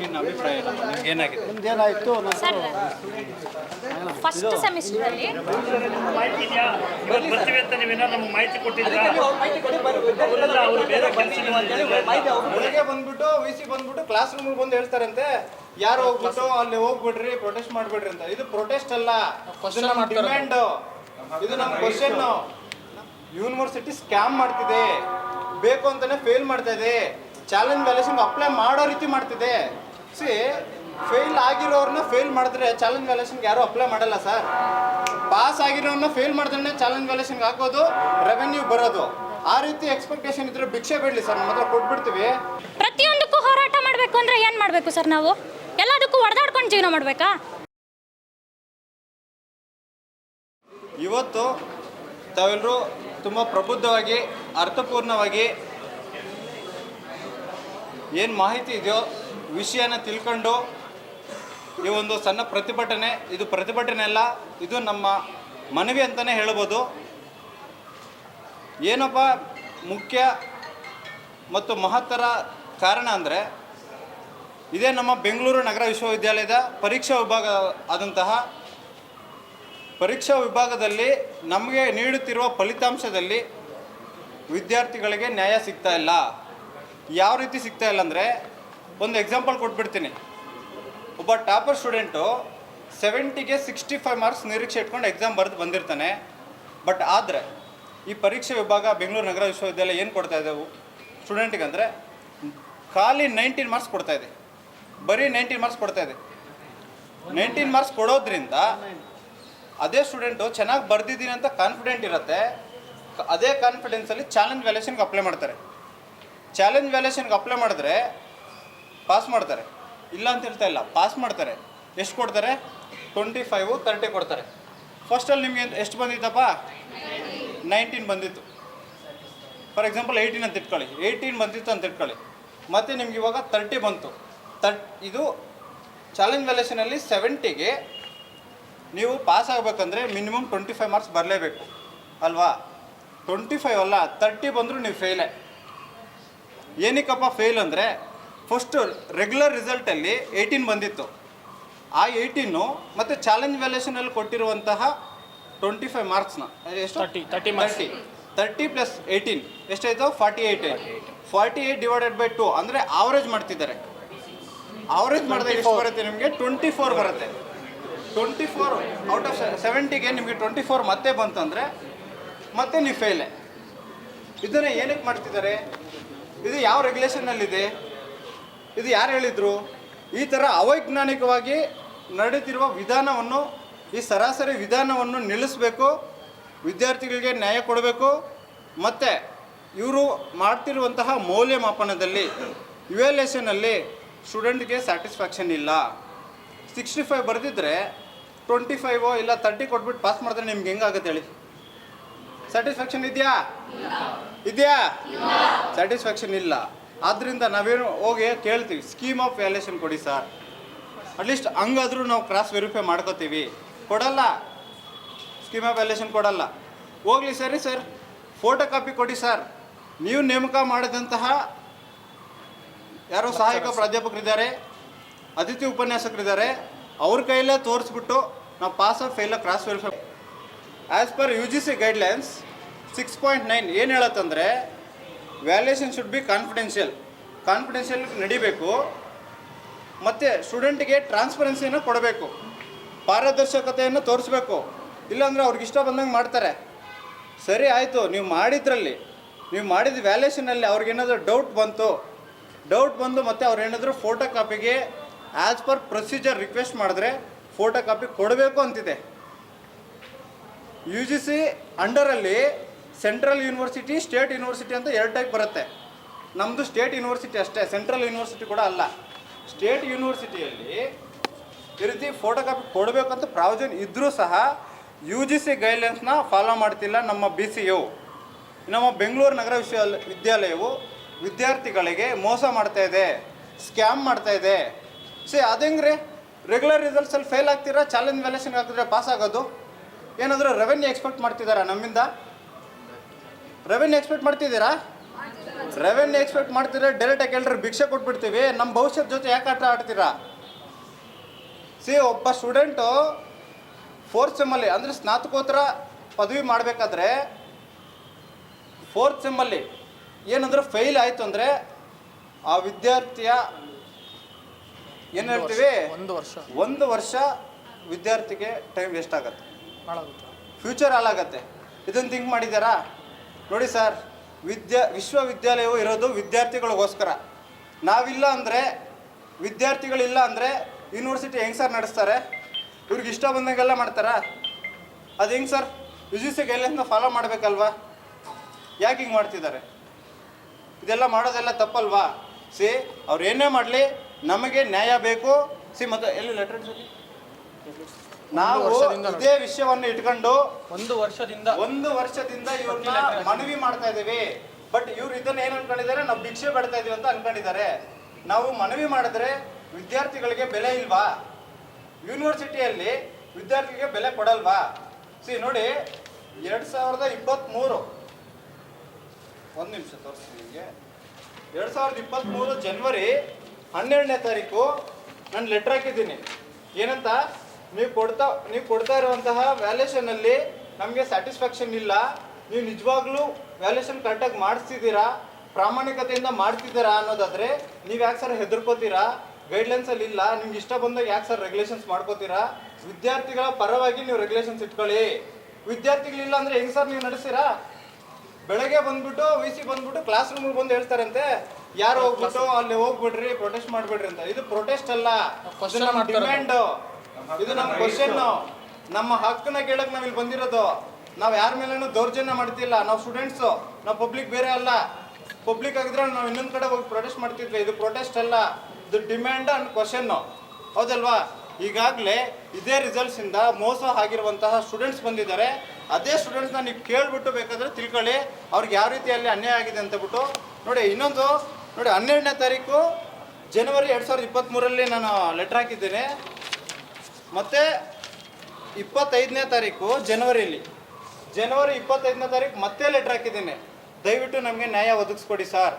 ನಿನ್ನ ಅಭಿಪ್ರಾಯ ಏನಾಗಿದೆ? ನಿಮ್ದೇನಾಯಿತು? ಸರ್ ಫಸ್ಟ್ ಸೆಮಿಸ್ಟರಲ್ಲಿ ಮಾಹಿತಿ ಇದೆಯಾ ಇವತ್ತು ಬರ್ತೀವಿ ಅಂತ ನೀವೇನೋ ನಮ್ಗೆ ಮಾಹಿತಿ ಕೊಟ್ಟಿದ್ದೀರಾ? ಅವರು ಬೇರೆ ಬೆಳಗ್ಗೆ ಬಂದ್ಬಿಟ್ಟು ವಿ ಸಿ ಬಂದ್ಬಿಟ್ಟು ಕ್ಲಾಸ್ ರೂಮ್ ಬಂದು ಹೇಳ್ತಾರಂತೆ ಯಾರು ಹೋಗ್ಬಿಟ್ಟು ಅಲ್ಲಿ ಹೋಗ್ಬಿಡ್ರಿ ಪ್ರೊಟೆಸ್ಟ್ ಮಾಡ್ಬಿಡ್ರಿ ಅಂತ. ಇದು ಪ್ರೊಟೆಸ್ಟ್ ಅಲ್ಲ. ಡಿಮ್ಯಾಂಡ್ ಇದು ನಮ್ಮ ಕ್ವಶನ್ ಯೂನಿವರ್ಸಿಟಿ ಸ್ಕ್ಯಾಮ್ ಮಾಡ್ತಿದೆ. ಬೇಕು ಅಂತಾನೆ ಫೇಲ್ ಮಾಡ್ತಾ ಇದೆ. ಚಾಲೆಂಜ್ ವ್ಯಾಲ್ಯೂಷನ್ ಅಪ್ಲೈ ಮಾಡೋ ರೀತಿ ಮಾಡ್ತಿದೆ. ಸಿ ಫೇಲ್ ಆಗಿರೋರ್ನ ಫೇಲ್ ಮಾಡಿದ್ರೆ ಚಾಲೆಂಜ್ ವ್ಯಾಲ್ಯೂಷನ್ಗೆ ಯಾರು ಅಪ್ಲೈ ಮಾಡಲ್ಲ ಸರ್ ಪಾಸ್ ಆಗಿರೋರ್ನ ಫೇಲ್ ಮಾಡಿದ್ರೆ ಚಾಲೆಂಜ್ ವ್ಯಾಲ್ಯೂಷನ್ಗೆ ಹಾಕೋದು ರೆವೆನ್ಯೂ ಬರೋದು. ಆ ರೀತಿ ಎಕ್ಸ್ಪೆಕ್ಟೇಷನ್ ಇದ್ರೆ ಭಿಕ್ಷೆ ಬಿಡಲಿ ಸರ್ ನಮ್ಮ ಹತ್ರ ಕೊಟ್ಬಿಡ್ತೀವಿ. ಪ್ರತಿಯೊಂದಕ್ಕೂ ಹೋರಾಟ ಮಾಡಬೇಕು ಅಂದರೆ ಏನು ಮಾಡಬೇಕು ಸರ್ ನಾವು? ಎಲ್ಲದಕ್ಕೂ ಹೊಡೆದಾಡ್ಕೊಂಡು ಜೀವನ ಮಾಡಬೇಕಾ? ಇವತ್ತು ತಾವೆಲ್ಲರೂ ತುಂಬ ಪ್ರಬುದ್ಧವಾಗಿ ಅರ್ಥಪೂರ್ಣವಾಗಿ ಏನು ಮಾಹಿತಿ ಇದೆಯೋ ವಿಷಯನ ತಿಳ್ಕೊಂಡು ಈ ಒಂದು ಸಣ್ಣ ಪ್ರತಿಭಟನೆ, ಇದು ಪ್ರತಿಭಟನೆ ಅಲ್ಲ, ಇದು ನಮ್ಮ ಮನವಿ ಅಂತಲೇ ಹೇಳ್ಬೋದು. ಏನಪ್ಪ ಮುಖ್ಯ ಮತ್ತು ಮಹತ್ತರ ಕಾರಣ ಅಂದರೆ, ಇದೇ ನಮ್ಮ ಬೆಂಗಳೂರು ನಗರ ವಿಶ್ವವಿದ್ಯಾಲಯದ ಪರೀಕ್ಷಾ ವಿಭಾಗ ಆದಂತಹ, ಪರೀಕ್ಷಾ ವಿಭಾಗದಲ್ಲಿ ನಮಗೆ ನೀಡುತ್ತಿರುವ ಫಲಿತಾಂಶದಲ್ಲಿ ವಿದ್ಯಾರ್ಥಿಗಳಿಗೆ ನ್ಯಾಯ ಸಿಗ್ತಾ ಇಲ್ಲ. ಯಾವ ರೀತಿ ಸಿಗ್ತಾ ಇಲ್ಲ ಅಂದರೆ ಒಂದು ಎಕ್ಸಾಂಪಲ್ ಕೊಟ್ಬಿಡ್ತೀನಿ. ಒಬ್ಬ ಟಾಪರ್ ಸ್ಟೂಡೆಂಟು ಸೆವೆಂಟಿಗೆ ಸಿಕ್ಸ್ಟಿ ಫೈವ್ ಮಾರ್ಕ್ಸ್ ನಿರೀಕ್ಷೆ ಇಟ್ಕೊಂಡು ಎಕ್ಸಾಮ್ ಬರೆದು ಬಂದಿರ್ತಾನೆ. ಬಟ್ ಆದರೆ, ಈ ಪರೀಕ್ಷೆ ವಿಭಾಗ ಬೆಂಗಳೂರು ನಗರ ವಿಶ್ವವಿದ್ಯಾಲಯ ಏನು ಕೊಡ್ತಾ ಇದ್ದಾವೆ ಸ್ಟೂಡೆಂಟಿಗೆ ಅಂದರೆ, ಖಾಲಿ ನೈನ್ಟೀನ್ ಮಾರ್ಕ್ಸ್ ಕೊಡ್ತಾ ಇದೆ. ಬರೀ ನೈನ್ಟೀನ್ ಮಾರ್ಕ್ಸ್ ಕೊಡ್ತಾ ಇದೆ. ನೈನ್ಟೀನ್ ಮಾರ್ಕ್ಸ್ ಕೊಡೋದ್ರಿಂದ ಅದೇ ಸ್ಟೂಡೆಂಟು ಚೆನ್ನಾಗಿ ಬರ್ದಿದ್ದೀನಿ ಅಂತ ಕಾನ್ಫಿಡೆಂಟ್ ಇರುತ್ತೆ. ಅದೇ ಕಾನ್ಫಿಡೆನ್ಸಲ್ಲಿ ಚಾಲೆಂಜ್ ವ್ಯಾಲ್ಯೂಷನ್ಗೆ ಅಪ್ಲೈ ಮಾಡ್ತಾರೆ. ಚಾಲೆಂಜ್ ವ್ಯಾಲ್ಯೂಷನ್ಗೆ ಅಪ್ಲೈ ಮಾಡಿದ್ರೆ ಪಾಸ್ ಮಾಡ್ತಾರೆ. ಇಲ್ಲ ಅಂತ ಹೇಳ್ತಾ ಇಲ್ಲ. ಪಾಸ್ ಮಾಡ್ತಾರೆ. ಎಷ್ಟು ಕೊಡ್ತಾರೆ? ಟ್ವೆಂಟಿ ಫೈವು ತರ್ಟಿ ಕೊಡ್ತಾರೆ ಫಸ್ಟಲ್ಲಿ ನಿಮಗೆ ಎಷ್ಟು ಬಂದಿತ್ತಪ್ಪ? ನೈನ್ಟೀನ್ ಬಂದಿತ್ತು. ಫಾರ್ ಎಕ್ಸಾಂಪಲ್ ಏಯ್ಟೀನ್ ಅಂತ ಇಟ್ಕೊಳ್ಳಿ. ಏಯ್ಟೀನ್ ಬಂದಿತ್ತು ಅಂತ ಇಟ್ಕೊಳ್ಳಿ. ಮತ್ತು ನಿಮ್ಗೆ ಇವಾಗ ತರ್ಟಿ ಬಂತು. ತರ್ಟ್ ಇದು ಚಾಲೆಂಜ್ ವ್ಯಾಲ್ಯೂಷನಲ್ಲಿ ಸೆವೆಂಟಿಗೆ ನೀವು ಪಾಸ್ ಆಗಬೇಕಂದ್ರೆ ಮಿನಿಮಮ್ ಟ್ವೆಂಟಿ ಫೈವ್ ಮಾರ್ಕ್ಸ್ ಬರಲೇಬೇಕು. ಅಲ್ವಾ? ಟ್ವೆಂಟಿ ಫೈವ್ ಅಲ್ಲ ತರ್ಟಿ ಬಂದರೂ ನೀವು ಫೇಲೇ ಏನಕ್ಕಪ್ಪ ಫೇಲ್ ಅಂದರೆ ಫಸ್ಟು ರೆಗ್ಯುಲರ್ ರಿಸಲ್ಟಲ್ಲಿ ಏಯ್ಟೀನ್ ಬಂದಿತ್ತು. ಆ ಏಯ್ಟೀನು ಮತ್ತು ಚಾಲೆಂಜ್ ವ್ಯಾಲ್ಯೂಷನಲ್ಲಿ ಕೊಟ್ಟಿರುವಂತಹ ಟ್ವೆಂಟಿ ಫೈವ್ ಮಾರ್ಕ್ಸ್ನ ಎಷ್ಟು? 30, 30 marks. Thirty thirty plus eighteen ಎಷ್ಟಾಯಿತು? Forty eight forty eight divided by two ಅಂದರೆ ಆವರೇಜ್ ಮಾಡ್ತಿದ್ದಾರೆ. ಆವರೇಜ್ ಮಾಡಿದಾಗ ಎಷ್ಟು ಬರುತ್ತೆ ನಿಮಗೆ? ಟ್ವೆಂಟಿ ಫೋರ್ ಬರುತ್ತೆ. ಟ್ವೆಂಟಿ ಫೋರ್ ಔಟ್ ಆಫ್ ಸೆವೆಂಟಿಗೆ ನಿಮಗೆ ಟ್ವೆಂಟಿ ಫೋರ್ ಮತ್ತೆ ಬಂತಂದರೆ ಮತ್ತೆ ನೀವು ಫೇಲೆ ಇದನ್ನು ಏನಕ್ಕೆ ಮಾಡ್ತಿದ್ದಾರೆ? ಇದು ಯಾವ ರೆಗ್ಯುಲೇಷನ್ನಲ್ಲಿದೆ ಇದು ಯಾರು ಹೇಳಿದರು? ಈ ಥರ ಅವೈಜ್ಞಾನಿಕವಾಗಿ ನಡೀತಿರುವ ವಿಧಾನವನ್ನು ಈ ಸರಾಸರಿ ವಿಧಾನವನ್ನು ನಿಲ್ಲಿಸಬೇಕು ವಿದ್ಯಾರ್ಥಿಗಳಿಗೆ ನ್ಯಾಯ ಕೊಡಬೇಕು ಮತ್ತು ಇವರು ಮಾಡ್ತಿರುವಂತಹ ಮೌಲ್ಯಮಾಪನದಲ್ಲಿ ಇವ್ಯಾಲ್ಯೂಷನಲ್ಲಿ ಸ್ಟೂಡೆಂಟ್ಗೆ ಸ್ಯಾಟಿಸ್ಫ್ಯಾಕ್ಷನ್ ಇಲ್ಲ. ಸಿಕ್ಸ್ಟಿ ಫೈವ್ ಬರೆದಿದ್ದರೆ ಟ್ವೆಂಟಿ ಫೈವೋ ಇಲ್ಲ ತರ್ಟಿ ಕೊಟ್ಬಿಟ್ಟು ಪಾಸ್ ಮಾಡಿದ್ರೆ ನಿಮ್ಗೆ ಹೆಂಗಾಗುತ್ತೆ ಹೇಳಿ? ಸ್ಯಾಟಿಸ್ಫ್ಯಾಕ್ಷನ್ ಇದೆಯಾ? ಇದೆಯಾ? ಸ್ಯಾಟಿಸ್ಫ್ಯಾಕ್ಷನ್ ಇಲ್ಲ. ಆದ್ದರಿಂದ ನಾವೇನು ಹೋಗಿ ಕೇಳ್ತೀವಿ ಸ್ಕೀಮ್ ಆಫ್ ವ್ಯಾಲ್ಯೂಷನ್ ಕೊಡಿ ಸರ್. ಅಟ್ಲೀಸ್ಟ್ ಹಂಗಾದ್ರೂ ನಾವು ಕ್ರಾಸ್ ವೆರಿಫೈ ಮಾಡ್ಕೋತೀವಿ. ಕೊಡಲ್ಲ. ಸ್ಕೀಮ್ ಆಫ್ ವ್ಯಾಲ್ಯೂಷನ್ ಕೊಡಲ್ಲ. ಹೋಗ್ಲಿ ಸರಿ ಸರ್. ಫೋಟೋ ಕಾಪಿ ಕೊಡಿ ಸರ್. ನೀವು ನೇಮಕ ಮಾಡಿದಂತಹ ಯಾರೋ ಸಹಾಯಕ ಪ್ರಾಧ್ಯಾಪಕರಿದ್ದಾರೆ, ಅತಿಥಿ ಉಪನ್ಯಾಸಕರಿದ್ದಾರೆ, ಅವ್ರ ಕೈಯಲ್ಲೇ ತೋರಿಸ್ಬಿಟ್ಟು ನಾವು pass of fail cross verify as per U G C guidelines six point nine ಏನು ಹೇಳತ್ತಂದರೆ valuation should be confidential confidential ನಡಿಬೇಕು. ಮತ್ತು ಸ್ಟೂಡೆಂಟ್ಗೆ ಟ್ರಾನ್ಸ್ಪರೆನ್ಸಿಯನ್ನು ಕೊಡಬೇಕು. ಪಾರದರ್ಶಕತೆಯನ್ನು ತೋರಿಸ್ಬೇಕು. ಇಲ್ಲಾಂದರೆ ಅವ್ರಿಗೆ ಇಷ್ಟ ಬಂದಂಗೆ ಮಾಡ್ತಾರೆ. ಸರಿ ಆಯಿತು, ನೀವು ಮಾಡಿದ್ರಲ್ಲಿ, ನೀವು ಮಾಡಿದ ವ್ಯಾಲ್ಯೂಷನಲ್ಲಿ ಅವ್ರಿಗೇನಾದರೂ ಡೌಟ್ ಬಂತು ಡೌಟ್ ಬಂದು ಮತ್ತೆ ಅವ್ರು ಏನಾದರೂ ಫೋಟೋ ಕಾಪಿಗೆ ಆ್ಯಸ್ ಪರ್ ಪ್ರೊಸೀಜರ್ ರಿಕ್ವೆಸ್ಟ್ ಮಾಡಿದ್ರೆ ಫೋಟೋ ಕಾಪಿ ಕೊಡಬೇಕು ಅಂತಿದೆ. ಯು ಜಿ ಸಿ ಅಂಡರಲ್ಲಿ ಸೆಂಟ್ರಲ್ ಯೂನಿವರ್ಸಿಟಿ, ಸ್ಟೇಟ್ ಯೂನಿವರ್ಸಿಟಿ ಅಂತ ಎರಡು ಟೈಪ್ ಬರುತ್ತೆ. ನಮ್ಮದು ಸ್ಟೇಟ್ ಯೂನಿವರ್ಸಿಟಿ ಅಷ್ಟೇ, ಸೆಂಟ್ರಲ್ ಯೂನಿವರ್ಸಿಟಿ ಕೂಡ ಅಲ್ಲ. ಸ್ಟೇಟ್ ಯೂನಿವರ್ಸಿಟಿಯಲ್ಲಿ ಈ ರೀತಿ ಫೋಟೋ ಕಾಪಿ ಕೊಡಬೇಕಂತ ಪ್ರಾವಿಜನ್ ಇದ್ದರೂ ಸಹ ಯು ಜಿ ಸಿ ಗೈಡ್ಲೈನ್ಸ್ನ ಫಾಲೋ ಮಾಡ್ತಿಲ್ಲ ನಮ್ಮ ಬಿ ಸಿ ಯು ನಮ್ಮ ಬೆಂಗಳೂರು ನಗರ ವಿಶ್ವ ವಿದ್ಯಾಲಯವು ವಿದ್ಯಾರ್ಥಿಗಳಿಗೆ ಮೋಸ ಮಾಡ್ತಾ ಇದೆ, ಸ್ಕ್ಯಾಮ್ ಮಾಡ್ತಾ ಇದೆ. ಸಿ ರೀ ರೆಗ್ಯುಲರ್ ರಿಸಲ್ಟ್ಸಲ್ಲಿ ಫೇಲ್ ಆಗ್ತೀರಾ? ಚಾಲೆಂಜ್ ವ್ಯಾಲ್ಯೂಷನ್ ಹಾಕಿದ್ರೆ ಪಾಸ್ ಆಗೋದು? ಏನಾದರೂ ರೆವೆನ್ಯೂ ಎಕ್ಸ್ಪೆಕ್ಟ್ ಮಾಡ್ತಿದ್ದಾರಾ ನಮ್ಮಿಂದ? ರೆವೆನ್ಯೂ ಎಕ್ಸ್ಪೆಕ್ಟ್ ಮಾಡ್ತಿದ್ದೀರಾ? ರೆವೆನ್ಯೂ ಎಕ್ಸ್ಪೆಕ್ಟ್ ಮಾಡ್ತೀರಾ ಡೈರೆಕ್ಟಾಗಿ ಎಲ್ಲರೂ ಭಿಕ್ಷೆ ಕೊಟ್ಬಿಡ್ತೀವಿ. ನಮ್ಮ ಭವಿಷ್ಯದ ಜೊತೆ ಯಾಕೆ ಆಟ ಆಡ್ತೀರಾ? ಸಿ ಒಬ್ಬ ಸ್ಟೂಡೆಂಟು ಫೋರ್ತ್ ಸೆಮ್ಮಲ್ಲಿ ಅಂದರೆ ಸ್ನಾತಕೋತ್ತರ ಪದವಿ ಮಾಡಬೇಕಾದ್ರೆ ಫೋರ್ತ್ ಸೆಮ್ಮಲ್ಲಿ ಏನಂದ್ರೆ ಫೇಲ್ ಆಯಿತು ಅಂದರೆ ಆ ವಿದ್ಯಾರ್ಥಿಯ ಏನು ಹೇಳ್ತೀವಿ? ಒಂದು ವರ್ಷ. ಒಂದು ವರ್ಷ ವಿದ್ಯಾರ್ಥಿಗೆ ಟೈಮ್ ವೇಸ್ಟ್ ಆಗುತ್ತೆ. ಫ್ಯೂಚರ್ ಹಾಳಾಗತ್ತೆ. ಇದನ್ನು ಥಿಂಕ್ ಮಾಡಿದ್ದಾರಾ? ನೋಡಿ ಸರ್, ವಿದ್ಯಾ, ವಿಶ್ವವಿದ್ಯಾಲಯವು ಇರೋದು ವಿದ್ಯಾರ್ಥಿಗಳಿಗೋಸ್ಕರ. ನಾವಿಲ್ಲ ಅಂದರೆ, ವಿದ್ಯಾರ್ಥಿಗಳಿಲ್ಲ ಅಂದರೆ ಯೂನಿವರ್ಸಿಟಿ ಹೆಂಗೆ ಸರ್ ನಡೆಸ್ತಾರೆ? ಇವ್ರಿಗೆ ಇಷ್ಟ ಬಂದಂಗೆಲ್ಲ ಮಾಡ್ತಾರಾ? ಅದು ಹೆಂಗೆ ಸರ್ ಯು ಜಿ ಗೈಡ್ಲೈನ್ಸ್ನ ಫಾಲೋ ಮಾಡಬೇಕಲ್ವಾ? ಯಾಕೆ ಹಿಂಗೆ ಮಾಡ್ತಿದ್ದಾರೆ? ಇದೆಲ್ಲ ಮಾಡೋದೆಲ್ಲ ತಪ್ಪಲ್ವಾ? ಸಿ, ಅವ್ರು ಏನೇ ಮಾಡಲಿ, ನಮಗೆ ನ್ಯಾಯ ಬೇಕು. ಸಿ, ಮತ್ತು ಎಲ್ಲಿ ಲೆಟರ್ ನಾವು. ಇದೇ ವಿಷಯವನ್ನು ಇಟ್ಕೊಂಡು ಒಂದು ವರ್ಷದಿಂದ ಒಂದು ವರ್ಷದಿಂದ ಇವ್ರನ್ನ ಮನವಿ ಮಾಡ್ತಾ ಇದ್ದೀವಿ. ಬಟ್ ಇವ್ರು ಇದನ್ನ ಏನ್ ಅನ್ಕೊಂಡಿದ್ದಾರೆ? ನಾವು ಭಿಕ್ಷೆ ಬೇಡ್ತಾ ಇದೀವಿ ಅಂತ ಅನ್ಕೊಂಡಿದ್ದಾರೆ. ನಾವು ಮನವಿ ಮಾಡಿದ್ರೆ ವಿದ್ಯಾರ್ಥಿಗಳಿಗೆ ಬೆಲೆ ಇಲ್ವಾ? ಯೂನಿವರ್ಸಿಟಿಯಲ್ಲಿ ವಿದ್ಯಾರ್ಥಿಗೆ ಬೆಲೆ ಕೊಡಲ್ವಾ? ಸಿ ನೋಡಿ ಎರಡ್ ಸಾವಿರದ ಇಪ್ಪತ್ತ್ಮೂರು ಒಂದು ನಿಮಿಷ ತೋರಿಸ್ತೀನಿ ನಿಮಗೆ. ಎರಡು ಸಾವಿರದ ಇಪ್ಪತ್ತ್ಮೂರು ಜನವರಿ ಹನ್ನೆರಡನೇ ತಾರೀಕು ನಾನು ಲೆಟ್ರ್ ಹಾಕಿದ್ದೀನಿ. ಏನಂತ? ನೀವು ಕೊಡ್ತಾ ನೀವು ಕೊಡ್ತಾ ಇರುವಂತಹ ವ್ಯಾಲ್ಯೂಷನಲ್ಲಿ ನಮಗೆ ಸ್ಯಾಟಿಸ್ಫ್ಯಾಕ್ಷನ್ ಇಲ್ಲ. ನೀವು ನಿಜವಾಗ್ಲೂ ವ್ಯಾಲ್ಯೂಷನ್ ಕರೆಕ್ಟಾಗಿ ಮಾಡಿಸ್ತಿದ್ದೀರಾ? ಪ್ರಾಮಾಣಿಕತೆಯಿಂದ ಮಾಡ್ತಿದ್ದೀರಾ ಅನ್ನೋದಾದ್ರೆ ನೀವು ಯಾಕೆ ಸರ್ ಹೆದರ್ಕೋತೀರಾ? ಗೈಡ್ಲೈನ್ಸಲ್ಲಿ ಇಲ್ಲ. ನಿಮ್ಗೆ ಇಷ್ಟ ಬಂದಾಗ ಯಾಕೆ ಸರ್ ರೆಗ್ಯುಲೇಷನ್ಸ್ ಮಾಡ್ಕೋತೀರಾ? ವಿದ್ಯಾರ್ಥಿಗಳ ಪರವಾಗಿ ನೀವು ರೆಗ್ಯುಲೇಷನ್ಸ್ ಇಟ್ಕೊಳ್ಳಿ. ವಿದ್ಯಾರ್ಥಿಗಳಿಲ್ಲ ಅಂದ್ರೆ ಹೆಂಗ್ ಸರ್ ನೀವು ನಡೆಸ್ತೀರಾ? ಬೆಳಗ್ಗೆ ಬಂದ್ಬಿಟ್ಟು ವಿ ಸಿ ಬಂದ್ಬಿಟ್ಟು ಕ್ಲಾಸ್ ರೂಮ್ ಬಂದು ಹೇಳ್ತಾರಂತೆ. ಯಾರು ಹೋಗ್ಬಿಟ್ಟು ಅಲ್ಲಿ ಹೋಗ್ಬಿಡ್ರಿ ಪ್ರೊಟೆಸ್ಟ್ ಮಾಡ್ಬಿಡ್ರಿ ಅಂತ. ಇದು ಪ್ರೊಟೆಸ್ಟ್ ಅಲ್ಲ. ಡಿಮ್ಯಾಂಡ್ ಇದು ನಮ್ಮ ಕ್ವಶನ್ ನಮ್ಮ ಹಕ್ಕನ್ನ ಕೇಳಕ್ ನಾವ್ ಇಲ್ಲಿ ಬಂದಿರೋದು. ನಾವ್ ಯಾರ ಮೇಲೇನು ದೌರ್ಜನ್ಯ ಮಾಡ್ತಿಲ್ಲ. ನಾವು ಸ್ಟೂಡೆಂಟ್ಸ್ ನಾವು ಪಬ್ಲಿಕ್ ಬೇರೆ ಅಲ್ಲ. ಪಬ್ಲಿಕ್ ಆಗಿದ್ರೆ ನಾವು ಇನ್ನೊಂದ್ ಕಡೆ ಹೋಗಿ ಪ್ರೊಟೆಸ್ಟ್ ಮಾಡ್ತಿದ್ವಿ. ಇದು ಪ್ರೊಟೆಸ್ಟ್ ಅಲ್ಲ. ಇದು ಡಿಮ್ಯಾಂಡ್ ಅಂಡ್ ಕ್ವಶನ್ ಹೌದಲ್ವಾ? ಈಗಾಗಲೇ ಇದೇ ರಿಸಲ್ಟ್ಸ್ ಇಂದ ಮೋಸ ಆಗಿರುವಂತಹ ಸ್ಟೂಡೆಂಟ್ಸ್ ಬಂದಿದ್ದಾರೆ. ಅದೇ ಸ್ಟೂಡೆಂಟ್ಸ್ನ ನೀವು ಕೇಳ್ಬಿಟ್ಟು ಬೇಕಾದ್ರೆ ತಿಳ್ಕೊಳ್ಳಿ. ಅವ್ರಿಗೆ ಯಾವ ರೀತಿಯಲ್ಲಿ ಅನ್ಯಾಯ ಆಗಿದೆ ಅಂತ ಬಿಟ್ಟು. ನೋಡಿ, ಇನ್ನೊಂದು, ನೋಡಿ ಹನ್ನೆರಡನೇ ತಾರೀಕು ಜನವರಿ ಎರಡು ಸಾವಿರದ ಇಪ್ಪತ್ತ್ಮೂರಲ್ಲಿ ನಾನು ಲೆಟ್ರ್ ಹಾಕಿದ್ದೇನೆ. ಮತ್ತು ಇಪ್ಪತ್ತೈದನೇ ತಾರೀಕು ಜನವರಿಯಲ್ಲಿ. ಜನವರಿ ಇಪ್ಪತ್ತೈದನೇ ತಾರೀಕು ಮತ್ತೆ ಲೆಟ್ರ್ ಹಾಕಿದ್ದೀನಿ. ದಯವಿಟ್ಟು ನಮಗೆ ನ್ಯಾಯ ಒದಗಿಸ್ಕೊಡಿ ಸರ್.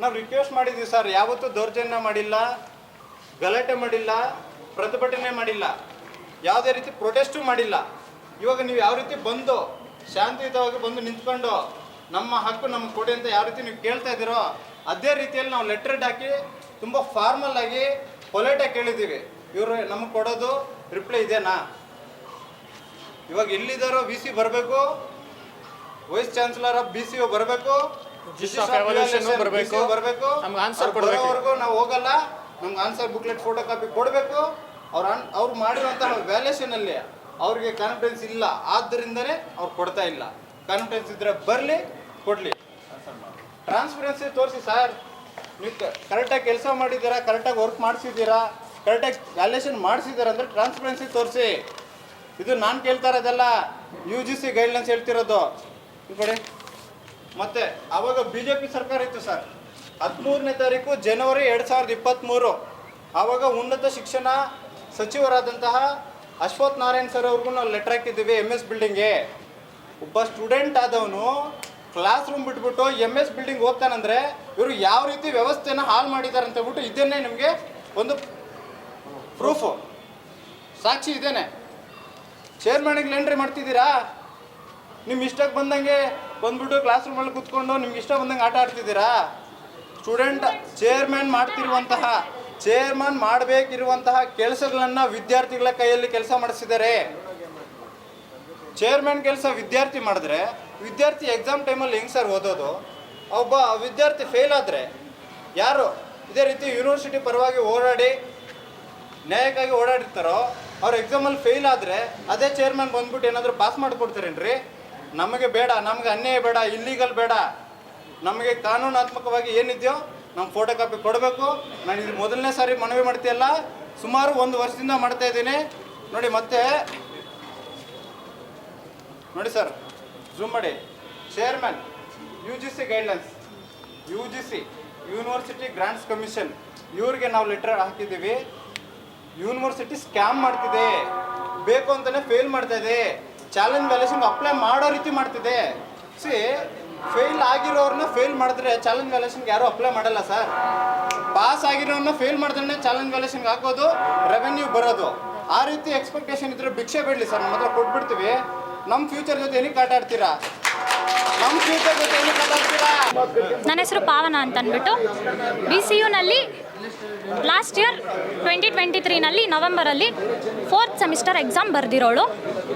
ನಾವು ರಿಕ್ವೆಸ್ಟ್ ಮಾಡಿದ್ದೀವಿ ಸರ್, ಯಾವತ್ತೂ ದೌರ್ಜನ್ಯ ಮಾಡಿಲ್ಲ, ಗಲಾಟೆ ಮಾಡಿಲ್ಲ, ಪ್ರತಿಭಟನೆ ಮಾಡಿಲ್ಲ, ಯಾವುದೇ ರೀತಿ ಪ್ರೊಟೆಸ್ಟು ಮಾಡಿಲ್ಲ. ಇವಾಗ ನೀವು ಯಾವ ರೀತಿ ಬಂದು, ಶಾಂತಿಯುತವಾಗಿ ಬಂದು ನಿಂತ್ಕೊಂಡು, ನಮ್ಮ ಹಕ್ಕು ನಮ್ಮ ಕೊಡಿ ಅಂತ ಯಾವ ರೀತಿ ನೀವು ಕೇಳ್ತಾ ಇದ್ದೀರೋ, ಅದೇ ರೀತಿಯಲ್ಲಿ ನಾವು ಲೆಟ್ರ್ ಹಾಕಿ, ತುಂಬ ಫಾರ್ಮಲ್ ಆಗಿ ಪೊಲೈಟಾಗಿ ಕೇಳಿದ್ದೀವಿ. ಇವರು ನಮಗೆ ಕೊಡೋದು ರಿಪ್ಲೈ ಇದೆನಾ? ಇವಾಗ ಎಲ್ಲಿದ್ದಾರೋ ವಿ ಸಿ ಬರಬೇಕು? Vice chancellor of B C O ಬರಬೇಕು? Evaluation ಬರಬೇಕು. ನಮ್ಗೆ ಆನ್ಸರ್ ನಾವು ಹೋಗಲ್ಲ. ನಮ್ಗೆ ಆನ್ಸರ್ ಬುಕ್ಲೆಟ್ ಫೋಟೋ ಕಾಪಿ ಕೊಡಬೇಕು. ಅವ್ರ ಅವ್ರು ಮಾಡಿರುವಂತಹ ವ್ಯಾಲ್ಯೂಷನ್ ಅಲ್ಲಿ ಅವ್ರಿಗೆ ಕಾನ್ಫಿಡೆನ್ಸ್ ಇಲ್ಲ. ಆದ್ದರಿಂದನೇ ಅವ್ರು ಕೊಡ್ತಾ ಇಲ್ಲ. ಕಾನ್ಫಿಡೆನ್ಸ್ ಇದ್ರೆ ಬರಲಿ ಕೊಡ್ಲಿ. ಟ್ರಾನ್ಸ್ಪರೆನ್ಸಿ ತೋರಿಸಿ ಸರ್ ನೀವು ಕರೆಕ್ಟಾಗಿ ಕೆಲಸ ಮಾಡಿದ್ದೀರಾ ಕರೆಕ್ಟಾಗಿ ವರ್ಕ್ ಮಾಡಿಸಿದ್ದೀರಾ? ಕರೆಕ್ಟಾಗಿ ವ್ಯಾಲ್ಯೂಷನ್ ಮಾಡಿಸಿದ್ದಾರೆ ಅಂದರೆ ಟ್ರಾನ್ಸ್ಪರೆನ್ಸಿ ತೋರಿಸಿ. ಇದು ನಾನು ಕೇಳ್ತಾ ಇರೋದಲ್ಲ ಯು ಜಿ ಸಿ ಗೈಡ್ಲೈನ್ಸ್ ಹೇಳ್ತಿರೋದು. ಕಡೆ. ಮತ್ತೆ ಆವಾಗ ಬಿ ಜೆ ಪಿ ಸರ್ಕಾರ ಇತ್ತು ಸರ್. ಹದಿಮೂರನೇ ತಾರೀಕು ಜನವರಿ ಎರಡು ಸಾವಿರದ ಇಪ್ಪತ್ತ್ಮೂರು ಆವಾಗ ಉನ್ನತ ಶಿಕ್ಷಣ ಸಚಿವರಾದಂತಹ ಅಶ್ವಥ್ ನಾರಾಯಣ್ ಸರ್ ಅವ್ರಿಗೂ ನಾವು ಲೆಟರ್ ಹಾಕಿದ್ದೀವಿ ಎಂ ಎಸ್ ಬಿಲ್ಡಿಂಗ್ಗೆ ಒಬ್ಬ ಸ್ಟೂಡೆಂಟ್ ಆದವನು ಕ್ಲಾಸ್ ರೂಮ್ ಬಿಟ್ಬಿಟ್ಟು ಎಂ ಎಸ್ ಬಿಲ್ಡಿಂಗ್ ಹೋಗ್ತಾನಂದ್ರೆ ಇವರು ಯಾವ ರೀತಿ ವ್ಯವಸ್ಥೆನ ಹಾಳು ಮಾಡಿದ್ದಾರೆ ಅಂತ ಹೇಳ್ಬಿಟ್ಟು ಇದನ್ನೇ ನಿಮಗೆ ಒಂದು ಪ್ರೂಫು ಸಾಕ್ಷಿ ಇದೇನೆ. ಚೇರ್ಮನಿಗೆ ಲೆಂಡ್ರಿ ಮಾಡ್ತಿದ್ದೀರಾ? ನಿಮ್ಮ ಇಷ್ಟಕ್ಕೆ ಬಂದಂಗೆ ಬಂದ್ಬಿಟ್ಟು ಕ್ಲಾಸ್ ರೂಮಲ್ಲಿ ಕೂತ್ಕೊಂಡು ನಿಮ್ಗೆ ಇಷ್ಟ ಬಂದಂಗೆ ಆಟ ಆಡ್ತಿದ್ದೀರಾ? ಸ್ಟೂಡೆಂಟ್ ಚೇರ್ಮನ್ ಮಾಡ್ತಿರುವಂತಹ ಚೇರ್ಮನ್ ಮಾಡಬೇಕಿರುವಂತಹ ಕೆಲಸಗಳನ್ನ ವಿದ್ಯಾರ್ಥಿಗಳ ಕೈಯಲ್ಲಿ ಕೆಲಸ ಮಾಡಿಸಿದ್ದಾರೆ ಚೇರ್ಮನ್ ಕೆಲಸ ವಿದ್ಯಾರ್ಥಿ ಮಾಡಿದ್ರೆ, ವಿದ್ಯಾರ್ಥಿ ಎಕ್ಸಾಮ್ ಟೈಮಲ್ಲಿ ಹೆಂಗೆ ಸರ್ ಓದೋದು? ಒಬ್ಬ ವಿದ್ಯಾರ್ಥಿ ಫೇಲ್ ಆದರೆ, ಯಾರು? ಇದೇ ರೀತಿ ಯೂನಿವರ್ಸಿಟಿ ಪರವಾಗಿ ಹೋರಾಡಿ ನ್ಯಾಯಕ್ಕಾಗಿ ಓಡಾಡಿರ್ತಾರೋ, ಅವ್ರು ಎಕ್ಸಾಮಲ್ಲಿ ಫೇಲ್ ಆದರೆ ಅದೇ ಚೇರ್ಮನ್ ಬಂದ್ಬಿಟ್ಟು ಏನಾದರೂ ಪಾಸ್ ಮಾಡಿಕೊಡ್ತಾರೇನ್ರಿ? ನಮಗೆ ಬೇಡ, ನಮಗೆ ಅನ್ಯಾಯ ಬೇಡ ಇಲ್ಲೀಗಲ್ ಬೇಡ. ನಮಗೆ ಕಾನೂನಾತ್ಮಕವಾಗಿ ಏನಿದೆಯೋ ನಮ್ಮ ಫೋಟೋ ಕಾಪಿ ಕೊಡಬೇಕು. ನಾನು ಇದು ಮೊದಲನೇ ಸಾರಿ ಮನವಿ ಮಾಡ್ತೀಯಲ್ಲ, ಸುಮಾರು ಒಂದು ವರ್ಷದಿಂದ ಮಾಡ್ತಾ ಇದ್ದೀನಿ. ನೋಡಿ ಮತ್ತೆ, ನೋಡಿ ಸರ್ ಜೂಮ್ ಮಾಡಿ. Chairman U G C guidelines U G C university grants commission ಇವ್ರಿಗೆ ನಾವು ಲೆಟರ್ ಹಾಕಿದ್ದೀವಿ. ಯೂನಿವರ್ಸಿಟಿ ಸ್ಕ್ಯಾಮ್ ಮಾಡ್ತಿದೆ. ಬೇಕು ಅಂತಾನೆ ಫೇಲ್ ಮಾಡ್ತಾ ಇದೆ. ಚಾಲೆಂಜ್ ವ್ಯಾಲ್ಯೂಷನ್ ಅಪ್ಲೈ ಮಾಡೋ ರೀತಿ ಮಾಡ್ತಿದೆ. ಸಿ ಫೇಲ್ ಆಗಿರೋರ್ನ ಫೇಲ್ ಮಾಡಿದ್ರೆ ಚಾಲೆಂಜ್ ವ್ಯಾಲ್ಯೂಷನ್ಗೆ ಯಾರು ಅಪ್ಲೈ ಮಾಡಲ್ಲ ಸರ್. ಪಾಸ್ ಆಗಿರೋರ್ನ ಫೇಲ್ ಮಾಡಿದ್ರೆ ಚಾಲೆಂಜ್ ವ್ಯಾಲ್ಯೂಷನ್ಗೆ ಹಾಕೋದು ರೆವೆನ್ಯೂ ಬರೋದು. ಆ ರೀತಿ ಎಕ್ಸ್ಪೆಕ್ಟೇಷನ್ ಇದ್ರೆ ಭಿಕ್ಷೆ ಬಿಡಲಿ ಸರ್. ನಮ್ಮ ಹತ್ರ ಕೊಟ್ಬಿಡ್ತೀವಿ. ನಮ್ಮ ಫ್ಯೂಚರ್ ಜೊತೆ ಏನಕ್ಕೆ ಆಟ ಆಡ್ತೀರಾ ನನ್ನ ಹೆಸರು ಪಾವನ ಅಂತ ಅಂದ್ಬಿಟ್ಟು ಬಿ ಸಿ ಯುನಲ್ಲಿ ಲಾಸ್ಟ್ ಇಯರ್ ಟ್ವೆಂಟಿ ಟ್ವೆಂಟಿ ತ್ರೀನಲ್ಲಿ ನವೆಂಬರಲ್ಲಿ ಫೋರ್ತ್ ಸೆಮಿಸ್ಟರ್ ಎಕ್ಸಾಮ್ ಬರೆದಿರೋಳು.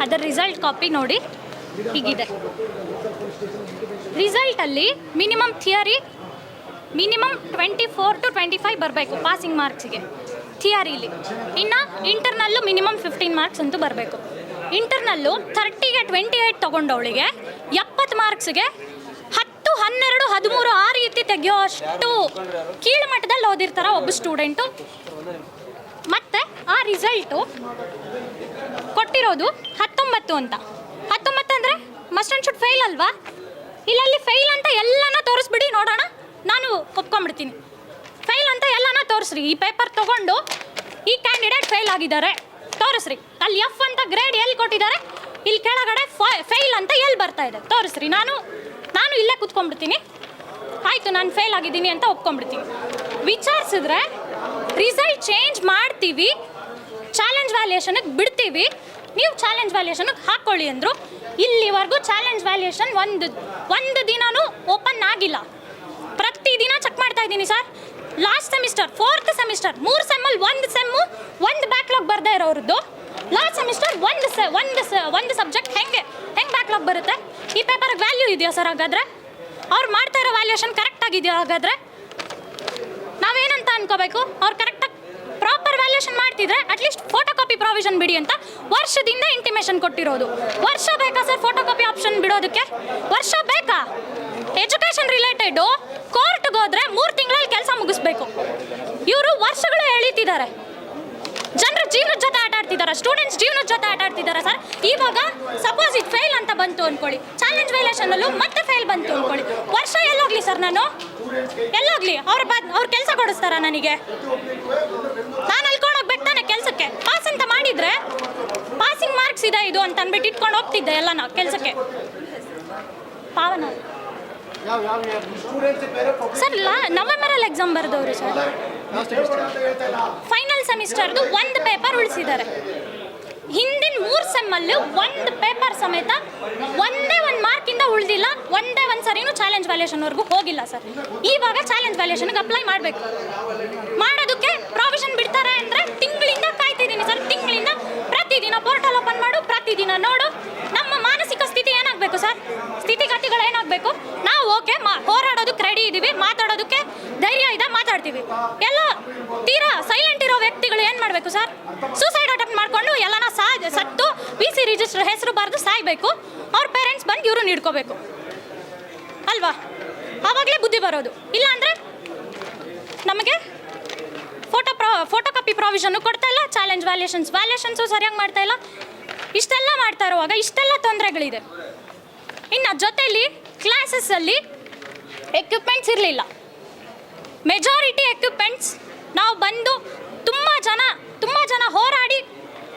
ಅದರ ರಿಸಲ್ಟ್ ಕಾಪಿ ನೋಡಿ ಹೀಗಿದೆ. ರಿಸಲ್ಟಲ್ಲಿ minimum theory minimum twenty four to twenty five ಬರಬೇಕು ಪಾಸಿಂಗ್ ಮಾರ್ಕ್ಸ್ಗೆ ಥಿಯರಿಲಿ ಇನ್ನು ಇಂಟರ್ನಲ್ಲೂ ಮಿನಿಮಮ್ ಫಿಫ್ಟೀನ್ ಮಾರ್ಕ್ಸ್ ಅಂತೂ ಬರಬೇಕು. ಇಂಟರ್ನಲ್ಲು ಥರ್ಟಿಗೆ ಟ್ವೆಂಟಿ ಏಯ್ಟ್ ತೊಗೊಂಡವಳಿಗೆ ಎಪ್ಪತ್ತು ಮಾರ್ಕ್ಸ್ಗೆ ಹತ್ತು, ಹನ್ನೆರಡು, ಹದಿಮೂರು ಆ ರೀತಿ ತೆಗೆಯೋ ಅಷ್ಟು ಕೀಳು ಮಟ್ಟದಲ್ಲಿ ಓದಿರ್ತಾರ ಒಬ್ಬ ಸ್ಟೂಡೆಂಟು ಮತ್ತೆ ಆ ರಿಸಲ್ಟು ಕೊಟ್ಟಿರೋದು ಹತ್ತೊಂಬತ್ತು ಅಂತ. ಹತ್ತೊಂಬತ್ತು ಅಂದರೆ ಮಸ್ಟ್ ಆ್ಯಂಡ್ ಶುಡ್ ಫೇಲ್ ಅಲ್ವಾ? ಇಲ್ಲಲ್ಲಿ ಫೇಲ್ ಅಂತ ಎಲ್ಲನ ತೋರಿಸ್ಬಿಡಿ, ನೋಡೋಣ. ನಾನು ಒಪ್ಕೊಂಡ್ಬಿಡ್ತೀನಿ ಫೇಲ್ ಅಂತ ಎಲ್ಲನ ತೋರಿಸ್ರಿ. ಈ ಪೇಪರ್ ತಗೊಂಡು ಈ ಕ್ಯಾಂಡಿಡೇಟ್ ಫೇಲ್ ಆಗಿದ್ದಾರೆ. ತೋರಿಸ್ರಿ. ಅಲ್ಲಿ ಎಫ್ ಅಂತ ಗ್ರೇಡ್ ಎಲ್ಲಿ ಕೊಟ್ಟಿದ್ದಾರೆ? ಇಲ್ಲಿ ಕೆಳಗಡೆ ಫೇಲ್ ಅಂತ ಎಲ್ಲಿ ಬರ್ತಾ ಇದೆ? ತೋರಿಸ್ರಿ. ನಾನು ನಾನು ಇಲ್ಲೇ ಕುತ್ಕೊಂಡ್ಬಿಡ್ತೀನಿ. ಆಯಿತು, ನಾನು ಫೇಲ್ ಆಗಿದ್ದೀನಿ ಅಂತ ಒಪ್ಕೊಂಡ್ಬಿಡ್ತೀನಿ. ವಿಚಾರಿಸಿದ್ರೆ ರಿಸಲ್ಟ್ ಚೇಂಜ್ ಮಾಡ್ತೀವಿ. ಚಾಲೆಂಜ್ ವ್ಯಾಲ್ಯೂಯೇಷನಿಗೆ ಬಿಡ್ತೀವಿ. ನೀವು ಚಾಲೆಂಜ್ ವ್ಯಾಲ್ಯೂಷನ್ಗೆ ಹಾಕ್ಕೊಳ್ಳಿ ಅಂದರು, ಇಲ್ಲಿವರೆಗೂ ಚಾಲೆಂಜ್ ವ್ಯಾಲ್ಯೇಷನ್ ಒಂದು ಒಂದು ದಿನವೂ ಓಪನ್ ಆಗಿಲ್ಲ. ಪ್ರತಿದಿನ ಚೆಕ್ ಮಾಡ್ತಾ ಇದ್ದೀನಿ sir last semester fourth semester ಮೂರು ಸೆಮ್ಮಲ್ಲಿ ಒಂದು ಸೆಮ್ಮು ಒಂದು ಬ್ಯಾಕ್ಲಾಗ್ ಬರ್ದೇ ಇರೋರದ್ದು ಲಾಸ್ಟ್ ಸೆಮಿಸ್ಟರ್ ಒಂದು ಸ ಒಂದು ಸ ಒಂದು ಸಬ್ಜೆಕ್ಟ್ ಹೆಂಗೆ ಹೆಂಗೆ ಬ್ಯಾಕ್ಲಾಗ್ ಬರುತ್ತೆ? ಈ ಪೇಪರ್ಗೆ ವ್ಯಾಲ್ಯೂ ಇದೆಯಾ ಸರ್ ಹಾಗಾದರೆ? ಅವ್ರು ಮಾಡ್ತಾ ಇರೋ ವ್ಯಾಲ್ಯೂಯೇಷನ್ ಕರೆಕ್ಟ್ ಆಗಿದೆಯಾ ಹಾಗಾದರೆ? ನಾವೇನಂತ ಅನ್ಕೋಬೇಕು? ಅವ್ರು ಕರೆಕ್ಟಾಗಿ ಪ್ರಾಪರ್ ವ್ಯಾಲ್ಯೂಯೇಷನ್ ಮಾಡ್ತಿದ್ರೆ at least photo copy provision ಬಿಡಿ ಅಂತ ವರ್ಷದಿಂದ ಇಂಟಿಮೇಷನ್ ಕೊಟ್ಟಿರೋದು. ವರ್ಷ ಬೇಕಾ ಸರ್ ಫೋಟೋ ಕಾಪಿ ಆಪ್ಷನ್ ಬಿಡೋದಕ್ಕೆ? ವರ್ಷ ಬೇಕಾ? ಎಜುಕೇಷನ್ ರಿಲೇಟೆಡು ಕೋರ್ಟ್ಗೆ ಹೋದ್ರೆ ಮೂರು ತಿಂಗಳಲ್ಲಿ ಕೆಲಸ ಮುಗಿಸ್ಬೇಕು. ಇವರು ವರ್ಷಗಳು ಎಳೀತಿದ್ದಾರೆ. ಜನರ ಜೀವನದ ಜೊತೆ ಆಟ ಆಡ್ತಿದ್ದಾರೆ ಸ್ಟೂಡೆಂಟ್ಸ್ ಜೀವನದ ಜೊತೆ ಆಟ ಆಡ್ತಿದ್ದಾರೆ ಸರ್ ಇವಾಗ ಸಪೋಸ್ ಇದು ಫೇಲ್ ಅಂತ ಬಂತು ಅನ್ಕೊಳ್ಳಿ. ಚಾಲೆಂಜ್ ವೈಲೇಷನ್ನಲ್ಲೂ ಮತ್ತೆ ಫೇಲ್ ಬಂತು ಅನ್ಕೊಳ್ಳಿ. ವರ್ಷ ಎಲ್ಲೋಗ್ಲಿ ಸರ್ ನಾನು? ಎಲ್ಲೋಗ್ಲಿ? ಅವ್ರ ಬಾದ್ ಅವ್ರ ಕೆಲಸ ಕೊಡಿಸ್ತಾರ ನನಗೆ? ನಾನು ಅಲ್ಕೊಂಡು ಹೋಗ್ಬೇಕು ತಾನೆ ಕೆಲಸಕ್ಕೆ. ಪಾಸ್ ಅಂತ ಮಾಡಿದ್ರೆ ಪಾಸಿಂಗ್ ಮಾರ್ಕ್ಸ್ ಇದೆ ಇದು ಅಂತ ಅಂದ್ಬಿಟ್ಟು ಇಟ್ಕೊಂಡು ಹೋಗ್ತಿದ್ದೆ ಎಲ್ಲ ನಾವು ಕೆಲಸಕ್ಕೆ. ಪಾವನ. ಸರ್ ಲಾ ನವೆಂಬರಲ್ಲಿ ಎಕ್ಸಾಮ್ ಬರೆದವರು ಸರ್ ಫೈನಲ್ ಸೆಮಿಸ್ಟರ್ದು ಒಂದು ಪೇಪರ್ ಉಳಿಸಿದ್ದಾರೆ. ಹಿಂದಿನ ಮೂರು ಸೆಮ್ಮಲ್ಲಿ ಒಂದು ಪೇಪರ್ ಸಮೇತ ಒಂದೇ ಒಂದು ಮಾರ್ಕಿಂದ ಉಳಿದಿಲ್ಲ, ಒಂದೇ ಒಂದು ಸರಿನೂ ಚಾಲೆಂಜ್ ವ್ಯಾಲ್ಯೂಷನ್ವರೆಗೂ ಹೋಗಿಲ್ಲ ಸರ್ ಇವಾಗ ಚಾಲೆಂಜ್ ವ್ಯಾಲ್ಯೂಷನ್ಗೆ ಅಪ್ಲೈ ಮಾಡಬೇಕು. ಮಾಡೋದಕ್ಕೆ ಪ್ರಾವಿಷನ್ ಬಿಡ್ತಾರೆ ಅಂದರೆ ತಿಂಗಳಿಂದ ಕಾಯ್ತಿದ್ದೀನಿ ಸರ್ ತಿಂಗಳಿಂದ ಪ್ರತಿದಿನ ಪೋರ್ಟಲ್ ಓಪನ್ ಮಾಡು, ಪ್ರತಿದಿನ ನೋಡು. ನಮ್ಮ ಮಾನಸಿಕ ಸ್ಥಿತಿ ಏನಾಗಬೇಕು ಸರ್ ಸ್ಥಿತಿಗತಿಗಳು ಏನಾಗಬೇಕು ನಾವು ಓಕೆ ಮಾ ಇದ್ದೀವಿ, ಮಾತಾಡೋದಕ್ಕೆ ಧೈರ್ಯ ಇದೆ, ಮಾತಾಡ್ತೀವಿ. ಎಲ್ಲ ತೀರಾ ಸೈಲೆಂಟ್ ಇರೋ ವ್ಯಕ್ತಿಗಳು ಏನು ಮಾಡಬೇಕು ಸರ್ ಸೂಸೈಡ್ ಅಟೆಂಪ್ಟ್ ಮಾಡಿಕೊಂಡು ಎಲ್ಲನ ಸಾ ಸತ್ತು ಬಿ ಸಿ ರಿಜಿಸ್ಟರ್ ಹೆಸರು ಬರೆದು ಸಾಯ್ಬೇಕು, ಅವ್ರ ಪೇರೆಂಟ್ಸ್ ಬಂದು ಇವ್ರನ್ನ ಹಿಡ್ಕೋಬೇಕು. ಅಲ್ವಾ? ಆವಾಗಲೇ ಬುದ್ಧಿ ಬರೋದು. ಇಲ್ಲಾಂದರೆ ನಮಗೆ ಫೋಟೋ ಪ್ರಾ ಫೋಟೋ ಕಾಪಿ ಪ್ರಾವಿಷನ್ನು ಕೊಡ್ತಾ ಇಲ್ಲ ಚಾಲೆಂಜ್ ವ್ಯಾಲ್ಯೂಷನ್ಸ್ ವ್ಯಾಲ್ಯೂಷನ್ಸು ಸರಿಯಾಗಿ ಮಾಡ್ತಾ ಇಲ್ಲ. ಇಷ್ಟೆಲ್ಲ ಮಾಡ್ತಾ ಇರುವಾಗ ಇಷ್ಟೆಲ್ಲ ತೊಂದರೆಗಳಿದೆ. ಇನ್ನು ಕ್ಲಾಸಸ್ ಕ್ಲಾಸಸ್ಸಲ್ಲಿ ಎಕ್ವಿಪ್ಮೆಂಟ್ಸ್ ಇರಲಿಲ್ಲ. ಮೆಜಾರಿಟಿ ಎಕ್ವಿಪ್ಮೆಂಟ್ಸ್ ನಾವು ಬಂದು ತುಂಬ ಜನ ತುಂಬ ಜನ ಹೋರಾಡಿ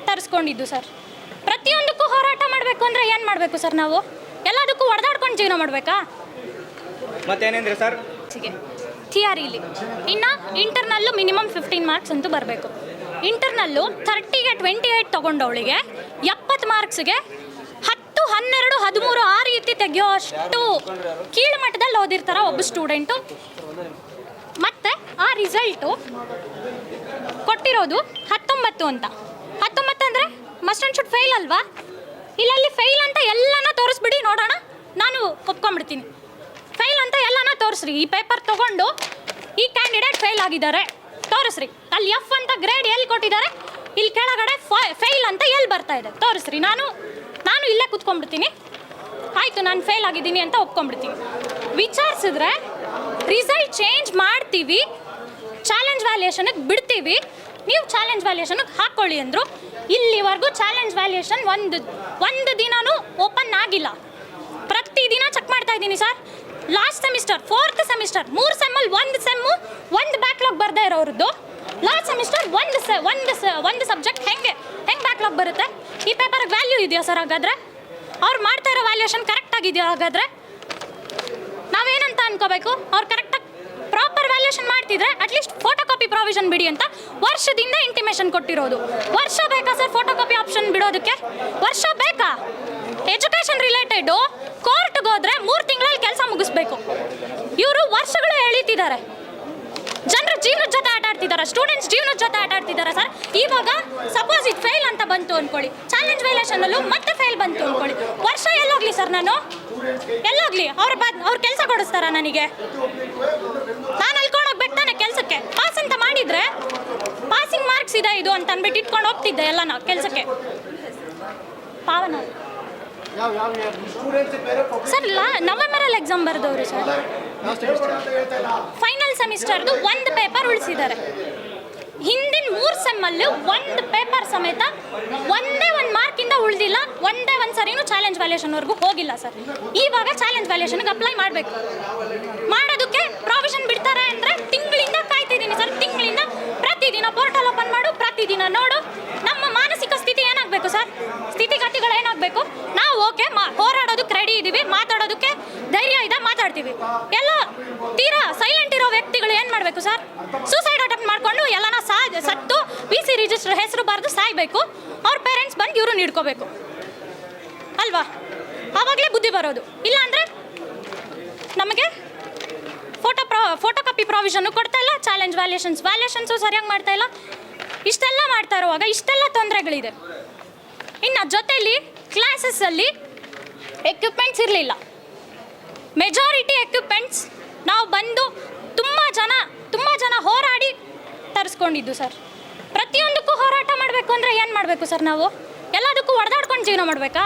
ತರಿಸ್ಕೊಂಡಿದ್ದು ಸರ್. ಪ್ರತಿಯೊಂದಕ್ಕೂ ಹೋರಾಟ ಮಾಡಬೇಕು ಅಂದರೆ ಏನು ಮಾಡಬೇಕು ಸರ್ ನಾವು? ಎಲ್ಲದಕ್ಕೂ ಹೊಡೆದಾಡ್ಕೊಂಡು ಜೀವನ ಮಾಡಬೇಕಾ? ಮತ್ತೇನೇಂದ್ರೆ ಸರ್? ಥಿಯರಿಲಿ ಇನ್ನು ಇಂಟರ್ನಲ್ಲು ಮಿನಿಮಮ್ ಫಿಫ್ಟೀನ್ ಮಾರ್ಕ್ಸ್ ಅಂತೂ ಬರಬೇಕು. ಇಂಟರ್ನಲ್ಲು ಥರ್ಟಿಗೆ ಟ್ವೆಂಟಿ ಏಯ್ಟ್ ತೊಗೊಂಡವಳಿಗೆ ಎಪ್ಪತ್ತು ಮಾರ್ಕ್ಸ್ಗೆ ಹನ್ನೆರಡು, ಹದಿಮೂರು ಆ ರೀತಿ ತೆಗೆಯೋ ಅಷ್ಟು ಕೀಳು ಮಟ್ಟದಲ್ಲಿ ಓದಿರ್ತಾರ ಒಬ್ಬ ಸ್ಟೂಡೆಂಟು ಮತ್ತೆ ಆ ರಿಸಲ್ಟು ಕೊಟ್ಟಿರೋದು ಹತ್ತೊಂಬತ್ತು ಅಂತ. ಹತ್ತೊಂಬತ್ತು ಅಂದರೆ ಮಸ್ಟ್ ಆ್ಯಂಡ್ ಶುಡ್ ಫೇಲ್ ಅಲ್ವಾ? ಇಲ್ಲಲ್ಲಿ ಫೇಲ್ ಅಂತ ಎಲ್ಲನ ತೋರಿಸ್ಬಿಡಿ, ನೋಡೋಣ. ನಾನು ಒಪ್ಕೊಂಡ್ಬಿಡ್ತೀನಿ. ಫೇಲ್ ಅಂತ ಎಲ್ಲನ ತೋರಿಸ್ರಿ. ಈ ಪೇಪರ್ ತಗೊಂಡು ಈ ಕ್ಯಾಂಡಿಡೇಟ್ ಫೇಲ್ ಆಗಿದ್ದಾರೆ. ತೋರಿಸ್ರಿ. ಅಲ್ಲಿ ಎಫ್ ಅಂತ ಗ್ರೇಡ್ ಎಲ್ಲಿ ಕೊಟ್ಟಿದ್ದಾರೆ? ಇಲ್ಲಿ ಕೆಳಗಡೆ ಫೇಲ್ ಅಂತ ಎಲ್ಲಿ ಬರ್ತಾ ಇದೆ? ತೋರಿಸ್ರಿ. ನಾನು ನಾನು ಇಲ್ಲೇ ಕುತ್ಕೊಂಡ್ಬಿಡ್ತೀನಿ. ಆಯಿತು, ನಾನು ಫೇಲ್ ಆಗಿದ್ದೀನಿ ಅಂತ ಒಪ್ಕೊಂಡ್ಬಿಡ್ತೀನಿ. ವಿಚಾರಿಸಿದ್ರೆ ರಿಸಲ್ಟ್ ಚೇಂಜ್ ಮಾಡ್ತೀವಿ ಚಾಲೆಂಜ್ ವ್ಯಾಲ್ಯೂಯೇಷನಿಗೆ ಬಿಡ್ತೀವಿ. ನೀವು ಚಾಲೆಂಜ್ ವ್ಯಾಲ್ಯೂಷನ್ಗೆ ಹಾಕ್ಕೊಳ್ಳಿ ಅಂದರು, ಇಲ್ಲಿವರೆಗೂ ಚಾಲೆಂಜ್ ವ್ಯಾಲ್ಯೇಷನ್ ಒಂದು ಒಂದು ದಿನವೂ ಓಪನ್ ಆಗಿಲ್ಲ. ಪ್ರತಿದಿನ ಚೆಕ್ ಮಾಡ್ತಾ ಇದ್ದೀನಿ sir last semester fourth semester ಮೂರು ಸೆಮ್ಮಲ್ಲಿ ಒಂದು ಸೆಮ್ಮು ಒಂದು ಬ್ಯಾಕ್ಲಾಗ್ ಬರ್ದೇ ಇರೋರದ್ದು ಲಾಸ್ಟ್ ಸೆಮಿಸ್ಟರ್ ಒಂದು ಸ ಒಂದು ಸ ಒಂದು ಸಬ್ಜೆಕ್ಟ್ ಹೆಂಗೆ ಹೆಂಗೆ ಬ್ಯಾಕ್ಲಾಗ್ ಬರುತ್ತೆ. ಈ ಪೇಪರ್ಗೆ ವ್ಯಾಲ್ಯೂ ಇದೆಯಾ ಸರ್ ಹಾಗಾದರೆ? ಅವ್ರು ಮಾಡ್ತಾ ಇರೋ ವ್ಯಾಲ್ಯೂಷನ್ ಕರೆಕ್ಟ್ ಆಗಿದೆಯಾ ಹಾಗಾದರೆ? ನಾವೇನಂತ ಅನ್ಕೋಬೇಕು? ಅವ್ರು ಕರೆಕ್ಟಾಗಿ ಪ್ರಾಪರ್ ವ್ಯಾಲ್ಯೂಷನ್ ಮಾಡ್ತಿದ್ರೆ at least photo copy provision ಬಿಡಿ ಅಂತ ವರ್ಷದಿಂದ ಇಂಟಿಮೇಷನ್ ಕೊಟ್ಟಿರೋದು. ವರ್ಷ ಬೇಕಾ ಸರ್ ಫೋಟೋ ಕಾಪಿ ಆಪ್ಷನ್ ಬಿಡೋದಕ್ಕೆ? ವರ್ಷ ಬೇಕಾ? ಎಜುಕೇಷನ್ ರಿಲೇಟೆಡು ಕೋರ್ಟ್ಗೆ ಹೋದ್ರೆ ಮೂರು ತಿಂಗಳಲ್ಲಿ ಕೆಲಸ ಮುಗಿಸ್ಬೇಕು. ಇವರು ವರ್ಷಗಳು ಎಳೀತಿದ್ದಾರೆ. ಜನರ ಜೀವನದ ಜೊತೆ ಆಟ ಆಡ್ತಿದ್ದಾರೆ ಸ್ಟೂಡೆಂಟ್ಸ್ ಜೀವನದ ಜೊತೆ ಆಟ ಆಡ್ತಿದ್ದಾರೆ ಸರ್ ಇವಾಗ ಸಪೋಸ್ ಇದು ಫೇಲ್ ಅಂತ ಬಂತು ಅನ್ಕೊಳ್ಳಿ. ಚಾಲೆಂಜ್ ವೈಲೇಷನ್ ಅಲ್ಲೂ ಮತ್ತೆ ಫೇಲ್ ಬಂತು ಅನ್ಕೊಳ್ಳಿ. ವರ್ಷ ಎಲ್ಲೋಗ್ಲಿ ಸರ್ ನಾನು? ಎಲ್ಲೋಗ್ಲಿ? ಅವ್ರ ಬಾದ್ ಅವ್ರ ಕೆಲಸ ಕೊಡಿಸ್ತಾರ ನನಗೆ? ನಾನು ಅಲ್ಕೊಂಡು ಹೋಗ್ಬೇಕು ತಾನೆ ಕೆಲಸಕ್ಕೆ. ಪಾಸ್ ಅಂತ ಮಾಡಿದ್ರೆ ಪಾಸಿಂಗ್ ಮಾರ್ಕ್ಸ್ ಇದೆ ಇದು ಅಂತ ಅಂದ್ಬಿಟ್ಟು ಇಟ್ಕೊಂಡು ಹೋಗ್ತಿದ್ದೆ ಎಲ್ಲ ನಾವು ಕೆಲಸಕ್ಕೆ. ಪಾವನ ಸರ್ ಲಾ ನವೆಂಬರಲ್ಲಿ ಎಕ್ಸಾಮ್ ಬರೆದವರು ಸರ್ ಫೈನಲ್ ಸೆಮಿಸ್ಟರ್ದು ಒಂದು ಪೇಪರ್ ಉಳಿಸಿದ್ದಾರೆ. ಹಿಂದಿನ ಮೂರು ಸೆಮ್ಮಲ್ಲಿ ಒಂದು ಪೇಪರ್ ಸಮೇತ ಒಂದೇ ಒಂದು ಮಾರ್ಕಿಂದ ಉಳಿದಿಲ್ಲ ಒಂದೇ ಒಂದು ಸರಿನೂ ಚಾಲೆಂಜ್ ವ್ಯಾಲ್ಯೂಷನ್ವರೆಗೂ ಹೋಗಿಲ್ಲ ಸರ್ ಇವಾಗ ಚಾಲೆಂಜ್ ವ್ಯಾಲ್ಯೂಷನ್ಗೆ ಅಪ್ಲೈ ಮಾಡಬೇಕು. ಮಾಡೋದಕ್ಕೆ ಪ್ರಾವಿಷನ್ ಬಿಡ್ತಾರೆ ಅಂದರೆ ತಿಂಗಳಿಂದ ಕಾಯ್ತಿದ್ದೀನಿ ಸರ್ ತಿಂಗಳಿಂದ ಪ್ರತಿದಿನ ಪೋರ್ಟಲ್ ಓಪನ್ ಮಾಡು ಪ್ರತಿದಿನ ನೋಡು ನಮ್ಮ ಮಾನಸಿಕ ಸ್ಥಿತಿ ಏನಾಗಬೇಕು ಸರ್ ಸ್ಥಿತಿಗತಿಗಳು ಏನಾಗಬೇಕು ನಾವು ಓಕೆ, ಮಾ, ಹೋರಾಡೋದಕ್ಕೆ ರೆಡಿ ಇದ್ದೀವಿ ಮಾತಾಡೋದಕ್ಕೆ ಧೈರ್ಯ ಇದೆ, ಮಾತಾಡ್ತೀವಿ. ಎಲ್ಲ ತೀರಾ ಸೈಲೆಂಟ್ ಇರೋ ವ್ಯಕ್ತಿಗಳು ಏನು ಮಾಡಬೇಕು ಸರ್? ಸೂಸೈಡ್ ಅಟೆಂಪ್ಟ್ ಮಾಡ್ಕೊಂಡು ಎಲ್ಲನ ಸಾ, ಸತ್ತು ಪಿ ಸಿ ರಿಜಿಸ್ಟರ್ ಹೆಸರು ಬರೆದು ಸಾಯ್ಬೇಕು. ಅವ್ರ ಪೇರೆಂಟ್ಸ್ ಬಂದು ಇವರು ನೀಡ್ಕೋಬೇಕು ಅಲ್ವಾ? ಆವಾಗಲೇ ಬುದ್ಧಿ ಬರೋದು. ಇಲ್ಲ ಅಂದರೆ ನಮಗೆ ಫೋಟೋ ಪ್ರಾ ಫೋಟೋ ಕಾಪಿ ಪ್ರಾವಿಷನ್ನು ಕೊಡ್ತಾ ಇಲ್ಲ ಚಾಲೆಂಜ್ ವ್ಯಾಲ್ಯೂಷನ್ಸ್ ವ್ಯಾಲ್ಯೂಷನ್ಸು ಸರಿಯಾಗಿ ಮಾಡ್ತಾ ಇಲ್ಲ. ಇಷ್ಟೆಲ್ಲ ಮಾಡ್ತಾ ಇರುವಾಗ ಇಷ್ಟೆಲ್ಲ ತೊಂದರೆಗಳಿದೆ. ಇನ್ನು ಜೊತೆಲಿ ಕ್ಲಾಸಸ್ಸಲ್ಲಿ ಎಕ್ವಿಪ್ಮೆಂಟ್ಸ್ ಇರಲಿಲ್ಲ. ಮೆಜಾರಿಟಿ ಎಕ್ವಿಪ್ಮೆಂಟ್ಸ್ ನಾವು ಬಂದು ತುಂಬ ಜನ ತುಂಬ ಜನ ಹೋರಾಡಿ ತರಿಸ್ಕೊಂಡಿದ್ದು ಸರ್ ಪ್ರತಿಯೊಂದಕ್ಕೂ ಹೋರಾಟ ಮಾಡಬೇಕು ಅಂದರೆ ಏನು ಮಾಡಬೇಕು ಸರ್ ನಾವು? ಎಲ್ಲದಕ್ಕೂ ಹೊಡೆದಾಡ್ಕೊಂಡು ಜೀವನ ಮಾಡಬೇಕಾ?